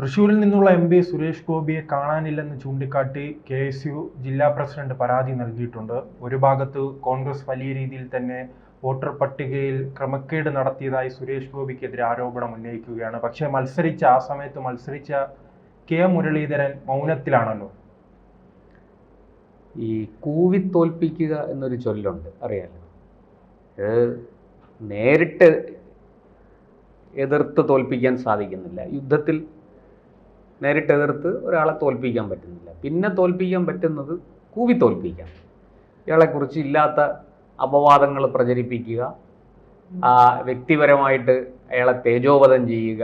തൃശൂരിൽ നിന്നുള്ള M P Suresh ഗോപിയെ കാണാനില്ലെന്ന് ചൂണ്ടിക്കാട്ടി കെ എസ് യു ജില്ലാ പ്രസിഡന്റ് പരാതി നൽകിയിട്ടുണ്ട്. ഒരു ഭാഗത്ത് കോൺഗ്രസ് വലിയ രീതിയിൽ തന്നെ വോട്ടർ പട്ടികയിൽ ക്രമക്കേട് നടത്തിയതായി സുരേഷ് ഗോപിക്കെതിരെ ആരോപണം ഉന്നയിക്കുകയാണ്. പക്ഷേ മത്സരിച്ച ആ സമയത്ത് മത്സരിച്ച കെ മുരളീധരൻ മൗനത്തിലാണല്ലോ. ഈ കൂവി തോൽപ്പിക്കുക എന്നൊരു ചൊല്ലുണ്ട് അറിയാലോ? നേരിട്ട് എതിർത്ത് തോൽപ്പിക്കാൻ സാധിക്കുന്നില്ല. യുദ്ധത്തിൽ നേരിട്ട് എതിർത്ത് ഒരാളെ തോൽപ്പിക്കാൻ പറ്റുന്നില്ല. പിന്നെ തോൽപ്പിക്കാൻ പറ്റുന്നത് കൂവി തോൽപ്പിക്കാം ഇയാളെക്കുറിച്ച് ഇല്ലാത്ത അപവാദങ്ങൾ പ്രചരിപ്പിക്കുക വ്യക്തിപരമായിട്ട് അയാളെ തേജോവധം ചെയ്യുക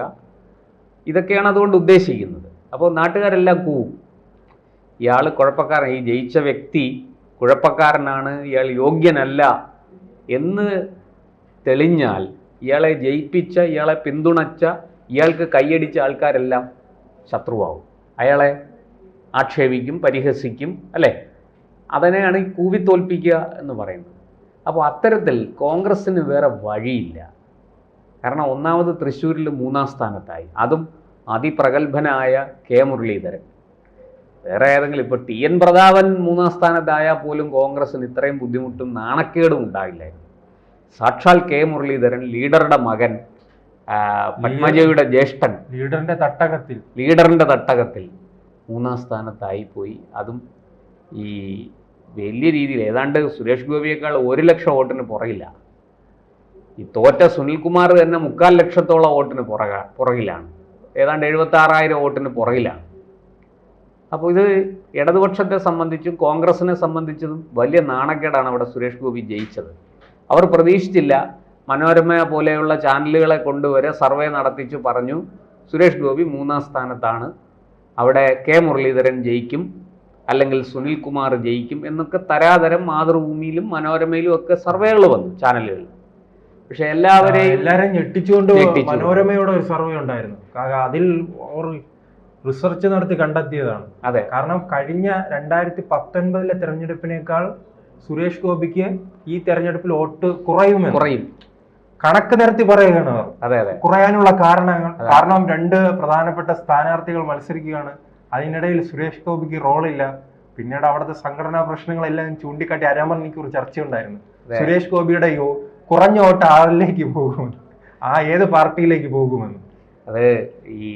ഇതൊക്കെയാണ് അതുകൊണ്ട് ഉദ്ദേശിക്കുന്നത്. അപ്പോൾ നാട്ടുകാരെല്ലാം കൂവും. ഇയാൾ കുഴപ്പക്കാരൻ ഈ ജയിച്ച വ്യക്തി കുഴപ്പക്കാരനാണ് ഇയാൾ യോഗ്യനല്ല എന്ന് തെളിഞ്ഞാൽ ഇയാളെ ജയിപ്പിച്ച ഇയാളെ പിന്തുണച്ച ഇയാൾക്ക് കൈയടിച്ച ആൾക്കാരെല്ലാം ശത്രുവാകും അയാളെ ആക്ഷേപിക്കും പരിഹസിക്കും അല്ലേ? അതിനെയാണ് ഈ കൂവിത്തോൽപ്പിക്കുക എന്ന് പറയുന്നത്. അപ്പോൾ അത്തരത്തിൽ കോൺഗ്രസ്സിന് വേറെ വഴിയില്ല. കാരണം ഒന്നാമത് തൃശ്ശൂരിൽ മൂന്നാം സ്ഥാനത്തായി. അതും അതിപ്രഗത്ഭനായ കെ മുരളീധരൻ. വേറെ ഏതെങ്കിലും ഇപ്പോൾ ടി എൻ പ്രതാപൻ മൂന്നാം സ്ഥാനത്തായാൽ പോലും കോൺഗ്രസ്സിന് ഇത്രയും ബുദ്ധിമുട്ടും നാണക്കേടും ഉണ്ടായില്ലായിരുന്നു സാക്ഷാൽ കെ മുരളീധരൻ ലീഡറുടെ മകൻ പത്മജയുടെ ജ്യേഷ്ഠൻ. ലീഡറിന്റെ തട്ടകത്തിൽ. ലീഡറിന്റെ തട്ടകത്തിൽ. മൂന്നാം സ്ഥാനത്തായി പോയി. അതും ഈ വലിയ രീതിയിൽ ഏതാണ്ട് സുരേഷ് ഗോപിയേക്കാൾ ഒരു ലക്ഷം വോട്ടിന് പുറകില്ല ഈ തോറ്റ സുനിൽകുമാർ തന്നെ മുക്കാൽ ലക്ഷത്തോളം വോട്ടിന് പുറക പുറകിലാണ്. ഏതാണ്ട് എഴുപത്തി ആറായിരം വോട്ടിന് പുറകിലാണ്. അപ്പോൾ ഇത് ഇടതുപക്ഷത്തെ സംബന്ധിച്ചും കോൺഗ്രസിനെ സംബന്ധിച്ചതും വലിയ നാണക്കേടാണ് അവിടെ സുരേഷ് ഗോപി ജയിച്ചത്. അവർ പ്രതീക്ഷിച്ചില്ല മനോരമ പോലെയുള്ള ചാനലുകളെ കൊണ്ടുവരെ സർവേ നടത്തിച്ചു പറഞ്ഞു. സുരേഷ് ഗോപി മൂന്നാം സ്ഥാനത്താണ്. അവിടെ കെ മുരളീധരൻ ജയിക്കും അല്ലെങ്കിൽ സുനിൽ കുമാർ ജയിക്കും എന്നൊക്കെ തരാതരം മാതൃഭൂമിയിലും മനോരമയിലും ഒക്കെ സർവേകൾ വന്നു ചാനലുകളിൽ. പക്ഷെ എല്ലാവരെയും എല്ലാരെയും ഞെട്ടിച്ചുകൊണ്ട് മനോരമയുടെ ഒരു സർവേ ഉണ്ടായിരുന്നു. അതിൽ റിസർച്ച് നടത്തി കണ്ടെത്തിയതാണ്. അതെ. കാരണം കഴിഞ്ഞ രണ്ടായിരത്തി പത്തൊൻപതിലെ തെരഞ്ഞെടുപ്പിനേക്കാൾ സുരേഷ് ഗോപിക്ക് ഈ തെരഞ്ഞെടുപ്പിൽ വോട്ട് കുറയുമെന്ന്. കുറയും. കണക്ക് നിരത്തി പറയുകയാണ് അതെ അതെ. കുറയാനുള്ള കാരണങ്ങൾ. കാരണം രണ്ട് പ്രധാനപ്പെട്ട സ്ഥാനാർത്ഥികൾ മത്സരിക്കുകയാണ്. അതിനിടയിൽ സുരേഷ് ഗോപിക്ക് റോളില്ല പിന്നീട് അവിടുത്തെ സംഘടനാ പ്രശ്നങ്ങളെല്ലാം ചൂണ്ടിക്കാട്ടി അരമണിക്കൂർ ചർച്ചയുണ്ടായിരുന്നു. അതെ. സുരേഷ് ഗോപിയുടെ യോ കുറഞ്ഞ വോട്ട് ആരിലേക്ക് പോകുമെന്ന്. ആ ഏത് പാർട്ടിയിലേക്ക് പോകുമെന്ന്. അത് ഈ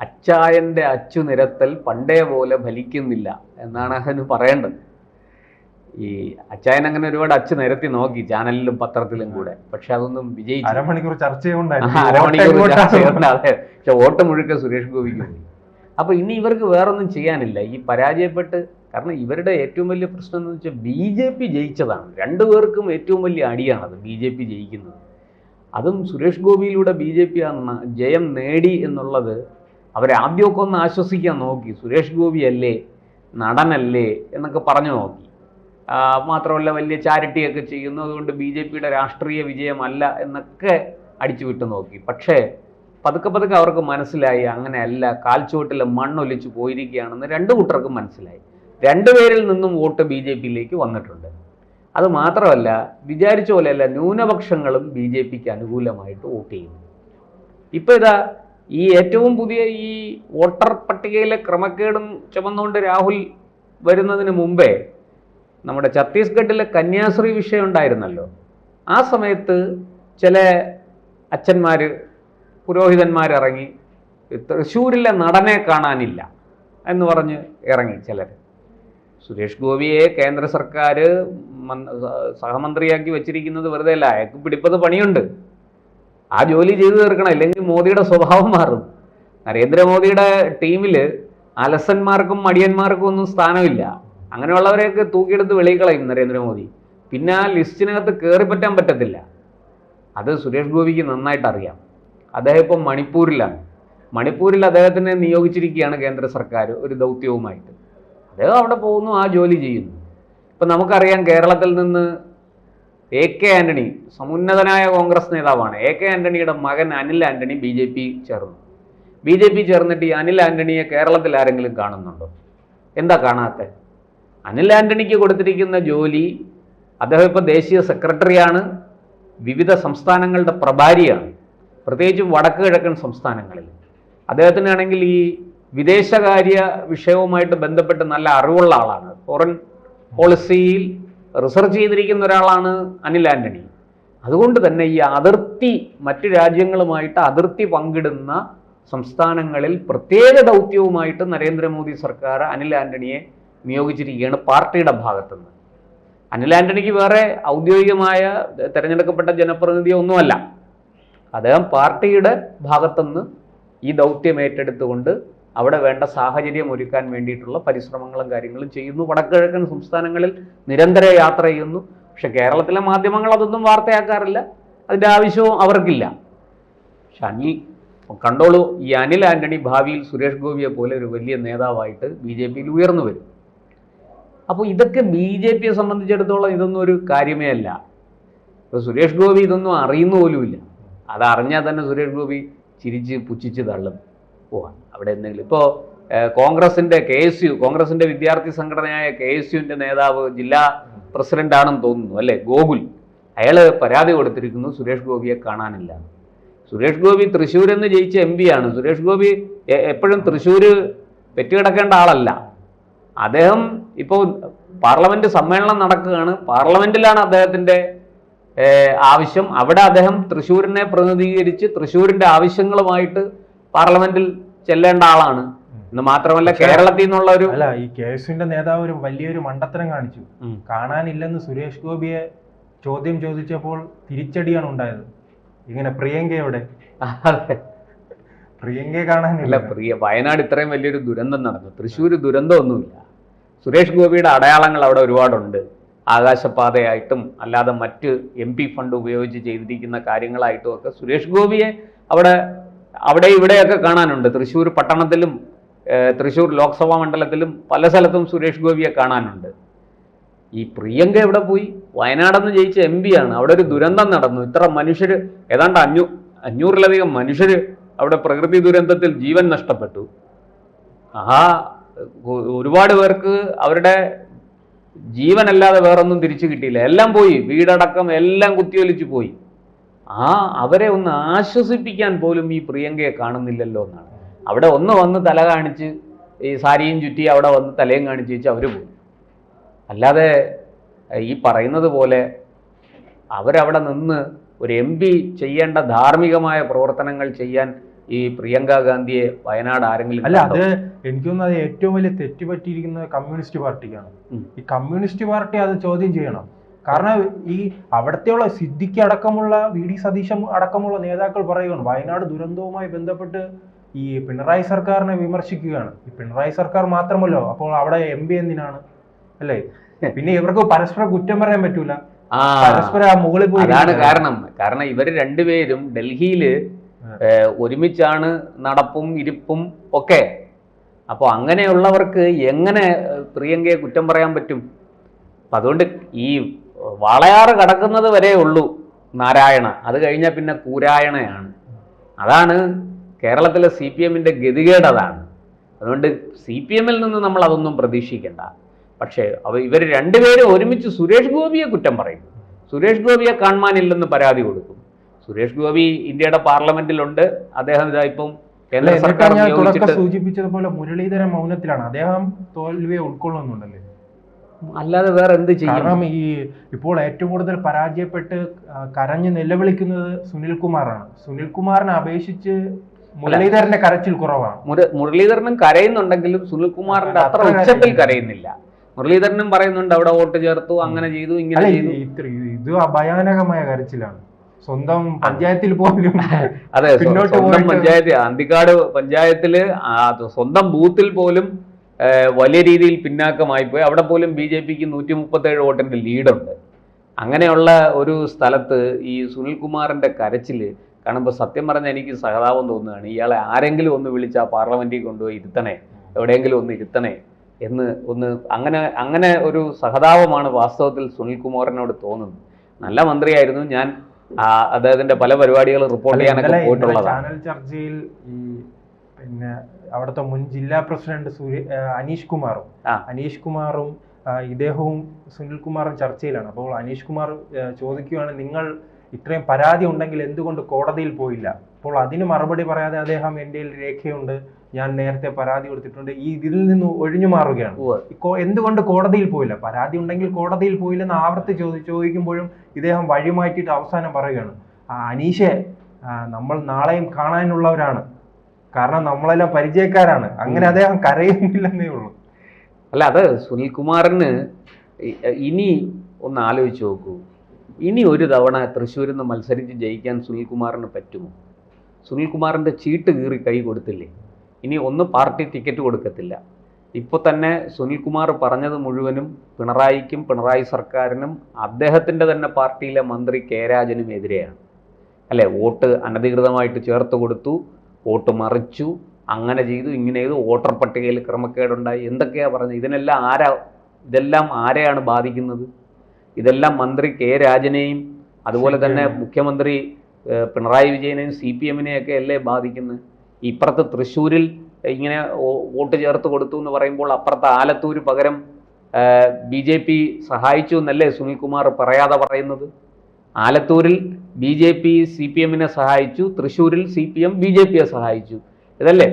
അച്ചായന്റെ അച്ചു നിരത്തൽ പണ്ടേ പോലെ ഫലിക്കുന്നില്ല എന്നാണ് അതിന് പറയേണ്ടത്. ഈ അച്ചായൻ അങ്ങനെ ഒരുപാട് അച്ഛൻ നിരത്തി നോക്കി ചാനലിലും പത്രത്തിലും കൂടെ. പക്ഷെ അതൊന്നും വിജയിച്ചു അരമണിക്കൂർ ചർച്ച അതെ. പക്ഷെ വോട്ട് മുഴുക്ക സുരേഷ് ഗോപിക്ക് പോയി. അപ്പൊ ഇനി ഇവർക്ക് വേറൊന്നും ചെയ്യാനില്ല. ഈ പരാജയപ്പെട്ട് കാരണം ഇവരുടെ ഏറ്റവും വലിയ പ്രശ്നം എന്ന് വെച്ചാൽ ബി ജെ പി ജയിച്ചതാണ്. രണ്ടുപേർക്കും ഏറ്റവും വലിയ അടിയാണത് ബി ജെ പി ജയിക്കുന്നത്. അതും സുരേഷ് ഗോപിയിലൂടെ ബി ജെ പി ജയം നേടി എന്നുള്ളത് അവരെ ആദ്യമൊക്കെ ഒന്ന് ആശ്വസിക്കാൻ നോക്കി. സുരേഷ് ഗോപി അല്ലേ നടനല്ലേ എന്നൊക്കെ പറഞ്ഞു നോക്കി. മാത്രമല്ല വലിയ ചാരിറ്റിയൊക്കെ ചെയ്യുന്നു. അതുകൊണ്ട് ബി ജെ പിയുടെ രാഷ്ട്രീയ വിജയമല്ല എന്നൊക്കെ അടിച്ചു വിട്ടു നോക്കി. പക്ഷേ പതുക്കെ പതുക്കെ അവർക്ക് മനസ്സിലായി അങ്ങനെയല്ല കാൽച്ചുവട്ടിൽ മണ്ണൊലിച്ചു പോയിരിക്കുകയാണെന്ന് രണ്ട് കൂട്ടർക്കും മനസ്സിലായി. രണ്ടുപേരിൽ നിന്നും വോട്ട് ബി ജെ പിയിലേക്ക് വന്നിട്ടുണ്ട്. അത് മാത്രമല്ല വിചാരിച്ച പോലെയല്ല ന്യൂനപക്ഷങ്ങളും ബി ജെ പിക്ക് അനുകൂലമായിട്ട് വോട്ട് ചെയ്യുന്നു. ഇപ്പൊ ഇതാ ഈ ഏറ്റവും പുതിയ ഈ വോട്ടർ പട്ടികയിലെ ക്രമക്കേടും ചുമന്നുകൊണ്ട് രാഹുൽ വരുന്നതിന് മുമ്പേ നമ്മുടെ ഛത്തീസ്ഗഡിൽ കന്യാശ്രീ വിഷയം ഉണ്ടായിരുന്നല്ലോ. ആ സമയത്ത് ചില അച്ഛന്മാർ പുരോഹിതന്മാരിറങ്ങി തൃശ്ശൂരിലെ നടനെ കാണാനില്ല എന്ന് പറഞ്ഞ് ഇറങ്ങി ചിലർ സുരേഷ് ഗോപിയെ കേന്ദ്ര സർക്കാർ സഹമന്ത്രിയാക്കി വെച്ചിരിക്കുന്നത് വെറുതെ അല്ല അയാൾക്ക് പിടിപ്പത് പണിയുണ്ട്. ആ ജോലി ചെയ്തു തീർക്കണം ഇല്ലെങ്കിൽ മോദിയുടെ സ്വഭാവം മാറും. നരേന്ദ്രമോദിയുടെ ടീമിൽ അലസന്മാർക്കും മടിയന്മാർക്കും ഒന്നും സ്ഥാനമില്ല. അങ്ങനെയുള്ളവരെയൊക്കെ തൂക്കിയെടുത്ത് വെളിയിൽ കളയും നരേന്ദ്രമോദി. പിന്നെ ആ ലിസ്റ്റിനകത്ത് കയറി പറ്റാൻ പറ്റത്തില്ല. അത് സുരേഷ് ഗോപിക്ക് നന്നായിട്ട് അറിയാം. അദ്ദേഹം ഇപ്പം മണിപ്പൂരിലാണ്. മണിപ്പൂരിൽ അദ്ദേഹത്തിനെ നിയോഗിച്ചിരിക്കുകയാണ് കേന്ദ്ര സർക്കാർ ഒരു ദൗത്യവുമായിട്ട്. അദ്ദേഹം അവിടെ പോകുന്നു ആ ജോലി ചെയ്യുന്നു. ഇപ്പം നമുക്കറിയാം കേരളത്തിൽ നിന്ന് എ കെ ആന്റണി സമുന്നതനായ കോൺഗ്രസ് നേതാവാണ്. എ കെ ആന്റണിയുടെ മകൻ Anil Antony B J P ചേർന്നു. ബി ജെ പി ചേർന്നിട്ട് ഈ അനിൽ ആന്റണിയെ കേരളത്തിൽ ആരെങ്കിലും കാണുന്നുണ്ടോ? എന്താ കാണാത്തെ? അനിൽ ആന്റണിക്ക് കൊടുത്തിരിക്കുന്ന ജോലി അദ്ദേഹം ഇപ്പോൾ ദേശീയ സെക്രട്ടറിയാണ്. വിവിധ സംസ്ഥാനങ്ങളുടെ പ്രഭാരിയാണ്. പ്രത്യേകിച്ചും വടക്ക് കിഴക്കൻ സംസ്ഥാനങ്ങളിൽ. അദ്ദേഹത്തിനാണെങ്കിൽ ഈ വിദേശകാര്യ വിഷയവുമായിട്ട് ബന്ധപ്പെട്ട് നല്ല അറിവുള്ള ആളാണ്. ഫോറിൻ പോളിസിയിൽ റിസർച്ച് ചെയ്തിരിക്കുന്ന ഒരാളാണ് അനിൽ ആന്റണി. അതുകൊണ്ട് തന്നെ ഈ അതിർത്തി മറ്റു രാജ്യങ്ങളുമായിട്ട് അതിർത്തി പങ്കിടുന്ന സംസ്ഥാനങ്ങളിൽ പ്രത്യേക ദൗത്യവുമായിട്ട് നരേന്ദ്രമോദി സർക്കാർ അനിൽ ആന്റണിയെ നിയോഗിച്ചിരിക്കുകയാണ് പാർട്ടിയുടെ ഭാഗത്തുനിന്ന്. അനിൽ ആന്റണിക്ക് വേറെ ഔദ്യോഗികമായ തെരഞ്ഞെടുക്കപ്പെട്ട ജനപ്രതിനിധിയോ ഒന്നുമല്ല. അദ്ദേഹം പാർട്ടിയുടെ ഭാഗത്തുനിന്ന് ഈ ദൗത്യം ഏറ്റെടുത്തുകൊണ്ട് അവിടെ വേണ്ട സാഹചര്യം ഒരുക്കാൻ വേണ്ടിയിട്ടുള്ള പരിശ്രമങ്ങളും കാര്യങ്ങളും ചെയ്യുന്നു. വടക്കുകിഴക്കൻ സംസ്ഥാനങ്ങളിൽ നിരന്തര യാത്ര ചെയ്യുന്നു. പക്ഷെ കേരളത്തിലെ മാധ്യമങ്ങൾ അതൊന്നും വാർത്തയാക്കാറില്ല. അതിന്റെ ആവശ്യവും അവർക്കില്ല. പക്ഷെ അനിൽ കണ്ടോളൂ ഈ അനിൽ ആന്റണി ഭാവിയിൽ സുരേഷ് ഗോപിയെ പോലെ ഒരു വലിയ നേതാവായിട്ട് ബി ജെ പിയിൽ ഉയർന്നു വരും. അപ്പോൾ ഇതൊക്കെ ബി ജെ പിയെ സംബന്ധിച്ചിടത്തോളം ഇതൊന്നും ഒരു കാര്യമേ അല്ല. ഇപ്പോൾ സുരേഷ് ഗോപി ഇതൊന്നും അറിയുന്ന പോലുമില്ല അത് അറിഞ്ഞാൽ തന്നെ സുരേഷ് ഗോപി ചിരിച്ച് പുച്ഛിച്ച് തള്ളും. പോവാൻ അവിടെ എന്തെങ്കിലും ഇപ്പോൾ കോൺഗ്രസിന്റെ കെ എസ് യു കോൺഗ്രസിന്റെ വിദ്യാർത്ഥി സംഘടനയായ കെ എസ് യുവിന്റെ നേതാവ് ജില്ലാ പ്രസിഡന്റ് ആണെന്ന് തോന്നുന്നു അല്ലേ? ഗോകുൽ. അയാൾ പരാതി കൊടുത്തിരിക്കുന്നു സുരേഷ് ഗോപിയെ കാണാനില്ല. സുരേഷ് ഗോപി തൃശ്ശൂരിൽ നിന്ന് ജയിച്ച എം ആണ്. സുരേഷ് ഗോപി എപ്പോഴും തൃശ്ശൂർ പെറ്റുകിടക്കേണ്ട ആളല്ല. അദ്ദേഹം ഇപ്പോൾ പാർലമെന്റ് സമ്മേളനം നടക്കുകയാണ്. പാർലമെന്റിലാണ് അദ്ദേഹത്തിന്റെ ആവശ്യം. അവിടെ അദ്ദേഹം തൃശ്ശൂരിനെ പ്രതിനിധീകരിച്ച് തൃശ്ശൂരിന്റെ ആവശ്യങ്ങളുമായിട്ട് പാർലമെന്റിൽ ചെല്ലേണ്ട ആളാണ്. എന്ന് മാത്രമല്ല കേരളത്തിൽ നിന്നുള്ള ഒരു അല്ല ഈ കേസിന്റെ നേതാവ് ഒരു വലിയൊരു മണ്ടത്തരം കാണിച്ചു. കാണാനില്ലെന്ന് സുരേഷ് ഗോപിയെ ചോദ്യം ചോദിച്ചപ്പോൾ തിരിച്ചടിയാണ് ഉണ്ടായത്. ഇങ്ങനെ പ്രിയങ്കയുടെ. പ്രിയങ്കയെ കാണാനില്ല. പ്രിയ വയനാട് ഇത്രയും വലിയൊരു ദുരന്തം നടന്നു. തൃശ്ശൂർ ദുരന്തമൊന്നുമില്ല. സുരേഷ് ഗോപിയുടെ അടയാളങ്ങൾ അവിടെ ഒരുപാടുണ്ട്. ആകാശപാതയായിട്ടും അല്ലാതെ മറ്റ് എം പി ഫണ്ട് ഉപയോഗിച്ച് ചെയ്തിരിക്കുന്ന കാര്യങ്ങളായിട്ടും ഒക്കെ സുരേഷ് ഗോപിയെ അവിടെ അവിടെ ഇവിടെയൊക്കെ കാണാനുണ്ട്. തൃശ്ശൂർ പട്ടണത്തിലും തൃശ്ശൂർ ലോക്സഭാ മണ്ഡലത്തിലും പല സ്ഥലത്തും സുരേഷ് ഗോപിയെ കാണാനുണ്ട്. ഈ പ്രിയങ്ക എവിടെ പോയി? വയനാടെന്ന് ജയിച്ച എം ആണ്. അവിടെ ഒരു ദുരന്തം നടന്നു. ഇത്ര മനുഷ്യർ ഏതാണ്ട് അഞ്ഞൂ അഞ്ഞൂറിലധികം മനുഷ്യർ അവിടെ പ്രകൃതി ദുരന്തത്തിൽ ജീവൻ നഷ്ടപ്പെട്ടു. ആ ഒരുപാട് പേർക്ക് അവരുടെ ജീവനല്ലാതെ വേറൊന്നും തിരിച്ചു കിട്ടിയില്ല. എല്ലാം പോയി. വീടടക്കം എല്ലാം കുത്തിയൊലിച്ചു പോയി. ആ അവരെ ഒന്ന് ആശ്വസിപ്പിക്കാൻ പോലും ഈ പ്രിയങ്കയെ കാണുന്നില്ലല്ലോ എന്നാണ്. അവിടെ ഒന്ന് വന്ന് തല കാണിച്ച് ഈ സാരിയും ചുറ്റി അവിടെ വന്ന് തലയും കാണിച്ച് വെച്ച് അവർ പോയി. അല്ലാതെ ഈ പറയുന്നത് പോലെ അവരവിടെ നിന്ന് ഒരു എം പി ചെയ്യേണ്ട ധാർമ്മികമായ പ്രവർത്തനങ്ങൾ ചെയ്യാൻ ഈ പ്രിയങ്ക ഗാന്ധിയെ വയനാട് ആരെങ്കിലും അല്ല അത് എനിക്ക് തോന്നുന്നത് അത് ഏറ്റവും വലിയ തെറ്റ് പറ്റിയിരിക്കുന്നത് കമ്മ്യൂണിസ്റ്റ് പാർട്ടിക്കാണ്. ഈ കമ്മ്യൂണിസ്റ്റ് പാർട്ടി അത് ചോദ്യം ചെയ്യണം. കാരണം ഈ അവിടത്തെയുള്ള സിദ്ധിക്ക് അടക്കമുള്ള വി ഡി സതീശൻ അടക്കമുള്ള നേതാക്കൾ പറയുകയാണ് വയനാട് ദുരന്തവുമായി ബന്ധപ്പെട്ട് ഈ പിണറായി സർക്കാരിനെ വിമർശിക്കുകയാണ്. ഈ പിണറായി സർക്കാർ മാത്രമല്ലോ അപ്പോൾ അവിടെ എം പി എന്തിനാണ്? അല്ലേ? പിന്നെ ഇവർക്ക് പരസ്പരം കുറ്റം പറയാൻ പറ്റൂല. ആ. പരസ്പരം മുകളിൽ പോയി അതാണ് കാരണം. കാരണം ഇവർ രണ്ടുപേരും ഡൽഹിയിൽ ഒരുമിച്ചാണ് നടപ്പും ഇരിപ്പും ഒക്കെ. അപ്പോൾ അങ്ങനെയുള്ളവർക്ക് എങ്ങനെ പ്രിയങ്കയെ കുറ്റം പറയാൻ പറ്റും? അപ്പം അതുകൊണ്ട് ഈ വളയാറ് കടക്കുന്നത് വരെ ഉള്ളൂ നാരായണ. അത് കഴിഞ്ഞാൽ പിന്നെ കൂരായണയാണ്. അതാണ് കേരളത്തിലെ സി പി എമ്മിന്റെ ഗതികേട് അതാണ്. അതുകൊണ്ട് സി പി എമ്മിൽ നിന്ന് നമ്മൾ അതൊന്നും പ്രതീക്ഷിക്കേണ്ട. പക്ഷേ അവ ഇവർ രണ്ടുപേരും ഒരുമിച്ച് സുരേഷ് ഗോപിയെ കുറ്റം പറയും. സുരേഷ് ഗോപിയെ കാണുവാനില്ലെന്ന് പരാതി കൊടുക്കും. സുരേഷ് ഗോപി ഇന്ത്യയുടെ പാർലമെന്റിലുണ്ട്. അദ്ദേഹം ഇതാ ഇപ്പം കേന്ദ്ര സർക്കാർ സൂചിപ്പിച്ചതുപോലെ മുരളീധരൻ മൗനത്തിലാണ്. അദ്ദേഹം തോൽവിയെ ഉൾക്കൊള്ളുന്നുണ്ടല്ലേ? അല്ലാതെ വേറെ എന്ത് ചെയ്യും? കാരണം ഈ ഇപ്പോൾ ഏറ്റവും കൂടുതൽ പരാജയപ്പെട്ട് കരഞ്ഞ് നിലവിളിക്കുന്നത് സുനിൽകുമാറാണ്. സുനിൽകുമാറിനെ അപേക്ഷിച്ച് മുരളീധരന്റെ കരച്ചിൽ കുറവാണ്. മുരളീധരനും കരയുന്നുണ്ടെങ്കിലും സുനിൽകുമാറിന്റെ അത്ര അത്ര ഉച്ചത്തിൽ കരയുന്നില്ല. മുരളീധരനും പറയുന്നുണ്ട് അവിടെ വോട്ട് ചേർത്തു അങ്ങനെ ചെയ്തു ഇങ്ങനെ ചെയ്തു. ഇത് ഭയാനകമായ കരച്ചിലാണ്. സ്വന്തം പഞ്ചായത്തിൽ പോലും അതെ സ്വന്തം പഞ്ചായത്ത് അന്തിക്കാട് പഞ്ചായത്തിൽ സ്വന്തം ബൂത്തിൽ പോലും വലിയ രീതിയിൽ പിന്നാക്കമായി പോയി. അവിടെ പോലും ബി ജെ പിക്ക് നൂറ്റി മുപ്പത്തേഴ് വോട്ടിന്റെ ലീഡുണ്ട്. അങ്ങനെയുള്ള ഒരു സ്ഥലത്ത് ഈ സുനിൽകുമാറിന്റെ കരച്ചിൽ കാണുമ്പോൾ സത്യം പറഞ്ഞാൽ എനിക്ക് സഹതാപം തോന്നുകയാണ്. ഇയാളെ ആരെങ്കിലും ഒന്ന് വിളിച്ച് ആ പാർലമെന്റിൽ കൊണ്ടുപോയി ഇരുത്തണേ എവിടെയെങ്കിലും ഒന്ന് ഇരുത്തണേ എന്ന് ഒന്ന് അങ്ങനെ അങ്ങനെ ഒരു സഹതാപമാണ് വാസ്തവത്തിൽ സുനിൽകുമാറിനോട് തോന്നുന്നത്. നല്ല മന്ത്രിയായിരുന്നു. ഞാൻ അദ്ദേഹത്തിന്റെ പല പരിപാടികൾ റിപ്പോർട്ട് ചെയ്യാനൊക്കെ പോയിട്ടുള്ളതാണ് ചാനൽ ചർച്ചയിൽ ഈ പിന്നെ അവിടുത്തെ മുൻ ജില്ലാ പ്രസിഡന്റ് സൂര്യ അനീഷ് കുമാറും അനീഷ് കുമാറും ഇദ്ദേഹവും സുനിൽ കുമാറും ചർച്ചയിലാണ്. അപ്പോൾ അനീഷ് കുമാർ ചോദിക്കുകയാണ് നിങ്ങൾ ഇത്രയും പരാതി ഉണ്ടെങ്കിൽ എന്തുകൊണ്ട് കോടതിയിൽ പോയില്ല? അപ്പോൾ അതിന് മറുപടി പറയാതെ അദ്ദേഹം എന്റെ രേഖയുണ്ട്. ഞാൻ നേരത്തെ പരാതി കൊടുത്തിട്ടുണ്ട്. ഈ ഇതിൽ നിന്ന് ഒഴിഞ്ഞു മാറുകയാണ്. എന്തുകൊണ്ട് കോടതിയിൽ പോയില്ല? പരാതി ഉണ്ടെങ്കിൽ കോടതിയിൽ പോയില്ലെന്ന് ആവർത്തി ചോദി ചോദിക്കുമ്പോഴും ഇദ്ദേഹം വഴിമാറ്റിയിട്ട് അവസാനം പറയുകയാണ്. "ആ, അനീഷെ നമ്മൾ നാളെയും കാണാനുള്ളവരാണ്. കാരണം നമ്മളെല്ലാം പരിചയക്കാരാണ്. അങ്ങനെ അദ്ദേഹം കരയുന്നില്ലെന്നേ ഉള്ളൂ. അല്ല അത് സുനിൽകുമാറിന് ഇനി ഒന്ന് ആലോചിച്ച് നോക്കൂ. ഇനി ഒരു തവണ തൃശ്ശൂരിൽ നിന്ന് മത്സരിച്ച് ജയിക്കാൻ സുനിൽകുമാറിന് പറ്റുമോ? സുനിൽകുമാറിന്റെ ചീട്ട് കീറി കൈ കൊടുത്തില്ലേ? ഇനി ഒന്ന് പാർട്ടി ടിക്കറ്റ് കൊടുക്കത്തില്ല. ഇപ്പോൾ തന്നെ സുനിൽകുമാർ പറഞ്ഞത് മുഴുവനും പിണറായിക്കും പിണറായി സർക്കാരിനും അദ്ദേഹത്തിന്റെ തന്നെ പാർട്ടിയിലെ മന്ത്രി കെ രാജനും എതിരെയാണ്. അല്ലേ? വോട്ട് അനധികൃതമായിട്ട് ചേർത്ത് കൊടുത്തു വോട്ട് മറിച്ചു അങ്ങനെ ചെയ്തു ഇങ്ങനെ ചെയ്തു വോട്ടർ പട്ടികയിൽ ക്രമക്കേടുണ്ടായി. എന്തൊക്കെയാണ് പറഞ്ഞത്? ഇതിനെല്ലാം ആരാ ഇതെല്ലാം ആരെയാണ് ബാധിക്കുന്നത്? ഇതെല്ലാം മന്ത്രി കെ രാജനെയും അതുപോലെ തന്നെ മുഖ്യമന്ത്രി പിണറായി വിജയനെയും സി പി എമ്മിനെയൊക്കെ അല്ലേ ബാധിക്കുന്നത്? ഇപ്പുറത്ത് തൃശ്ശൂരിൽ ഇങ്ങനെ വോട്ട് ചേർത്ത് കൊടുത്തു എന്ന് പറയുമ്പോൾ അപ്പുറത്ത് ആലത്തൂർ പകരം ബി ജെ പി സഹായിച്ചു എന്നല്ലേ സുനിൽകുമാർ പറയാതെ പറയുന്നത്? ആലത്തൂരിൽ B J P C P എമ്മിനെ സഹായിച്ചു തൃശ്ശൂരിൽ C P M B J പിയെ സഹായിച്ചു. ഇതല്ലേ?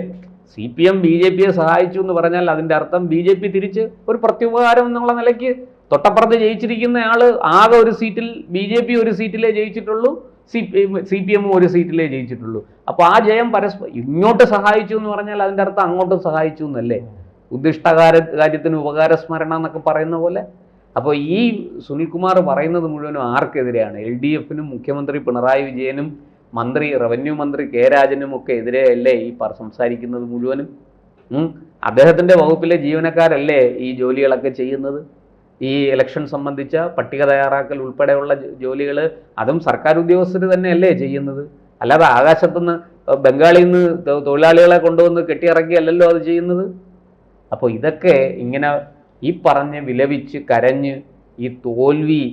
C P M B J പിയെ സഹായിച്ചു എന്ന് പറഞ്ഞാൽ അതിന്റെ അർത്ഥം ബി ജെ പി തിരിച്ച് ഒരു പ്രത്യുപകാരം എന്നുള്ള നിലയ്ക്ക് തൊട്ടപ്പുറത്ത് ജയിച്ചിരിക്കുന്ന ആൾ ആകെ ഒരു സീറ്റിൽ ബി ജെ പി ഒരു സീറ്റിലേ ജയിച്ചിട്ടുള്ളൂ. സി സി പി എമ്മും ഒരു സീറ്റിലേ ജയിച്ചിട്ടുള്ളൂ. അപ്പോൾ ആ ജയം പരസ്പരം ഇങ്ങോട്ട് സഹായിച്ചു എന്ന് പറഞ്ഞാൽ അതിന്റെ അർത്ഥം അങ്ങോട്ടും സഹായിച്ചു എന്നല്ലേ? ഉദ്ദിഷ്ടകാര കാര്യത്തിന് ഉപകാരസ്മരണ എന്നൊക്കെ പറയുന്ന പോലെ. അപ്പോൾ ഈ സുനിൽകുമാർ പറയുന്നത് മുഴുവനും ആർക്കെതിരെയാണ്? എൽ ഡി എഫിനും മുഖ്യമന്ത്രി പിണറായി വിജയനും മന്ത്രി റവന്യൂ മന്ത്രി കെ രാജനും ഒക്കെ എതിരെയല്ലേ ഈ സംസാരിക്കുന്നത് മുഴുവനും? അദ്ദേഹത്തിന്റെ വകുപ്പിലെ ജീവനക്കാരല്ലേ ഈ ജോലികളൊക്കെ ചെയ്യുന്നത്? ഈ ഇലക്ഷൻ സംബന്ധിച്ച പട്ടിക തയ്യാറാക്കൽ ഉൾപ്പെടെയുള്ള ജോലികൾ അതും സർക്കാർ ഉദ്യോഗസ്ഥർ തന്നെയല്ലേ ചെയ്യുന്നത്? അല്ലാതെ ആകാശത്തുനിന്ന് ബംഗാളിൽ നിന്ന് തൊഴിലാളികളെ കൊണ്ടുവന്ന് കെട്ടിയിറക്കിയല്ലല്ലോ അത് ചെയ്യുന്നത്? അപ്പോൾ ഇതൊക്കെ ഇങ്ങനെ ഈ പറഞ്ഞ് വിലപിച്ച് കരഞ്ഞ് ഈ തോൽവി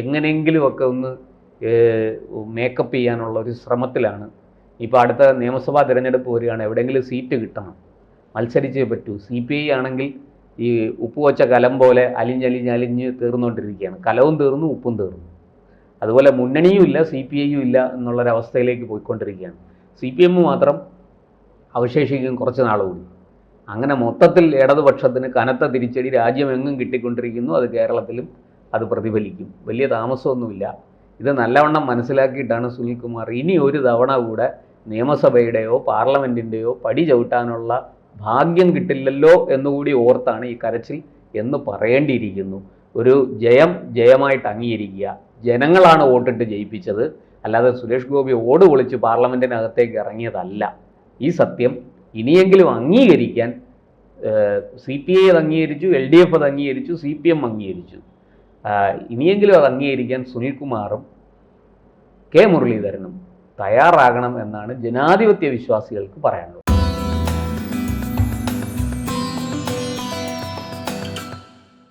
എങ്ങനെയെങ്കിലുമൊക്കെ ഒന്ന് മേക്കപ്പ് ചെയ്യാനുള്ള ഒരു ശ്രമത്തിലാണ്. ഇപ്പോൾ അടുത്ത നിയമസഭാ തിരഞ്ഞെടുപ്പ് വരികയാണ്. എവിടെയെങ്കിലും സീറ്റ് കിട്ടണം. മത്സരിച്ചേ പറ്റൂ. സി പി ഐ ആണെങ്കിൽ ഈ ഉപ്പ് വച്ച കലം പോലെ അലിഞ്ഞലിഞ്ഞ് അലിഞ്ഞ് തീർന്നുകൊണ്ടിരിക്കുകയാണ് കലവും തീർന്നു ഉപ്പും തീർന്നു. അതുപോലെ മുന്നണിയും ഇല്ല സി പി ഐയും ഇല്ല എന്നുള്ളൊരവസ്ഥയിലേക്ക് പോയിക്കൊണ്ടിരിക്കുകയാണ്. സി പി എം മാത്രം അവശേഷിക്കും കുറച്ച് നാൾ കൂടി. അങ്ങനെ മൊത്തത്തിൽ ഇടതുപക്ഷത്തിന് കനത്ത തിരിച്ചടി രാജ്യമെങ്ങും കിട്ടിക്കൊണ്ടിരിക്കുന്നു. അത് കേരളത്തിലും അത് പ്രതിഫലിക്കും. വലിയ താമസമൊന്നുമില്ല. ഇത് നല്ലവണ്ണം മനസ്സിലാക്കിയിട്ടാണ് സുനിൽകുമാർ ഇനി ഒരു തവണ കൂടെ നിയമസഭയുടെയോ പാർലമെന്റിന്റെയോ പടി ചവിട്ടാനുള്ള ഭാഗ്യം കിട്ടില്ലല്ലോ എന്നുകൂടി ഓർത്താണ് ഈ കരച്ചിൽ എന്ന് പറയേണ്ടിയിരിക്കുന്നു. ഒരു ജയം ജയമായിട്ട് അംഗീകരിക്കുക. ജനങ്ങളാണ് വോട്ടിട്ട് ജയിപ്പിച്ചത്. അല്ലാതെ സുരേഷ് ഗോപി ഓട് പൊളിച്ച് പാർലമെന്റിനകത്തേക്ക് ഇറങ്ങിയതല്ല. ഈ സത്യം ഇനിയെങ്കിലും അംഗീകരിക്കാൻ സി പി ഐ അത് അംഗീകരിച്ചു എൽ ഡി എഫ് അത് അംഗീകരിച്ചു സി പി എം അംഗീകരിച്ചു. ഇനിയെങ്കിലും അത് അംഗീകരിക്കാൻ സുനിൽകുമാറും കെ മുരളീധരനും തയ്യാറാകണം എന്നാണ് ജനാധിപത്യ വിശ്വാസികൾക്ക് പറയാനുള്ളത്.